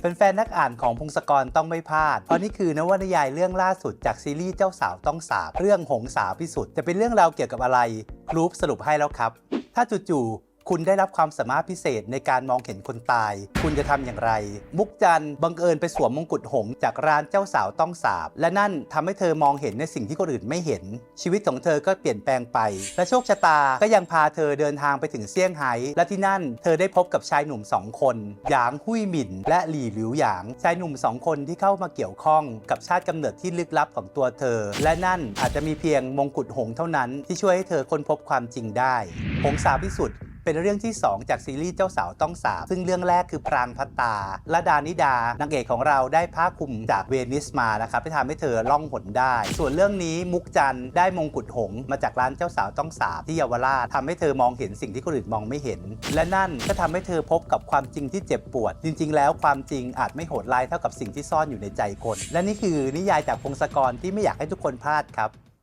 แฟนๆนักอ่านของพงศกรต้องไม่พลาด เพราะนี่คือนวนิยายเรื่องล่าสุดจากซีรีส์เจ้าสาวต้องสาบเรื่องหงสาวพิสุทธิ์จะเป็นเรื่องราวเกี่ยวกับอะไรครูปสรุปให้แล้วครับ ถ้าจู่ๆ คุณได้รับความสามารถพิเศษในการมองเห็นคนตาย คุณจะทำอย่างไร มุกจันทร์บังเอิญไปสวมมงกุฎหงส์จากร้านเจ้าสาวต้องสาบ และนั่นทำให้เธอมองเห็นในสิ่งที่คนอื่นไม่เห็น ชีวิตของเธอก็เปลี่ยนแปลงไป และโชคชะตาก็ยังพาเธอเดินทางไปถึงเซี่ยงไฮ้และที่นั่นเธอได้พบกับชายหนุ่มสองคนหยางหุยหมินและหลี่หลิวหยางชายหนุ่มสองคนที่เข้ามาเกี่ยวข้องกับชาติกำเนิดที่ลึกลับของตัวเธอ และนั่นอาจจะมีเพียงมงกุฎหงส์เท่านั้นที่ช่วยให้เธอค้นพบความจริงได้หงสาพิสุทธิ์ เป็นเรื่องที่ 2 จากซีรีส์เจ้าสาวต้องสาบซึ่งเรื่องแรกคือพรางพัตตาและดานิดานางเอกของเราได้ผ้าคลุมจากเวนิสมานะครับที่ทำให้เธอล่องหนได้ ส่วนเรื่องนี้มุกจันได้มงกุฎหงมาจากร้านเจ้าสาวต้องสาบที่เยาวราชทำให้เธอมองเห็นสิ่งที่คนอื่นมองไม่เห็น และนั่นก็ทำให้เธอพบกับความจริงที่เจ็บปวด จริง ๆ แล้วความจริงอาจไม่โหดร้ายเท่ากับสิ่งที่ซ่อนอยู่ในใจคน และนี่คือนิยายจากพงศกรที่ไม่อยากให้ทุกคนพลาดครับ